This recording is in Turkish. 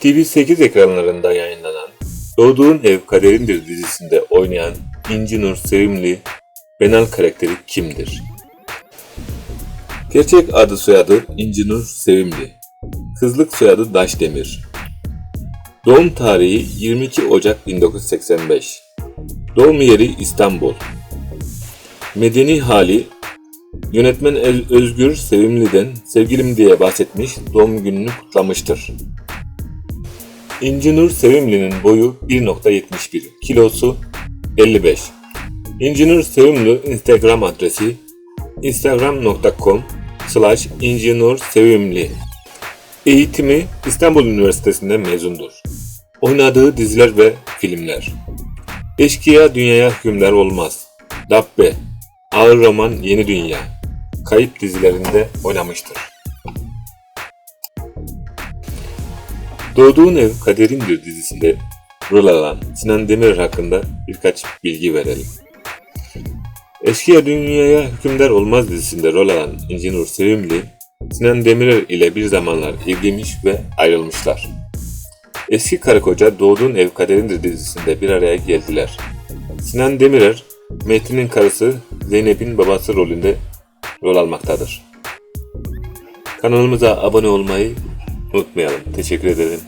TV8 ekranlarında yayınlanan Doğduğun Ev Kaderindir dizisinde oynayan İnci Nur Sevimli Benal karakteri kimdir? Gerçek adı soyadı İnci Nur Sevimli. Kızlık soyadı Daşdemir. Doğum tarihi 22 Ocak 1985. Doğum yeri İstanbul. Medeni hali Yönetmen Özgür Sevimli'den sevgilim diye bahsetmiş, doğum gününü kutlamıştır. İnci Nur Sevimli'nin boyu 1.71, kilosu 55. İnci Nur Sevimli Instagram adresi instagram.com slash İnci Nur Sevimli. Eğitimi İstanbul Üniversitesi'nde mezundur. Oynadığı diziler ve filmler. Eşkıya Dünyaya Hükümler Olmaz. Dabbe. Ağır Roman Yeni Dünya. Kayıp dizilerinde oynamıştır. Doğduğun Ev Kaderindir dizisinde rol alan Sinan Demirer hakkında birkaç bilgi verelim. Eşkıya Dünyaya Hükümdar Olmaz dizisinde rol alan İnci Nur Sevimli, Sinan Demirer ile bir zamanlar evlenmiş ve ayrılmışlar. Eski karı koca Doğduğun Ev Kaderindir dizisinde bir araya geldiler. Sinan Demirer, Metin'in karısı Zeynep'in babası rolünde rol almaktadır. Kanalımıza abone olmayı unutmayalım. Teşekkür ederim.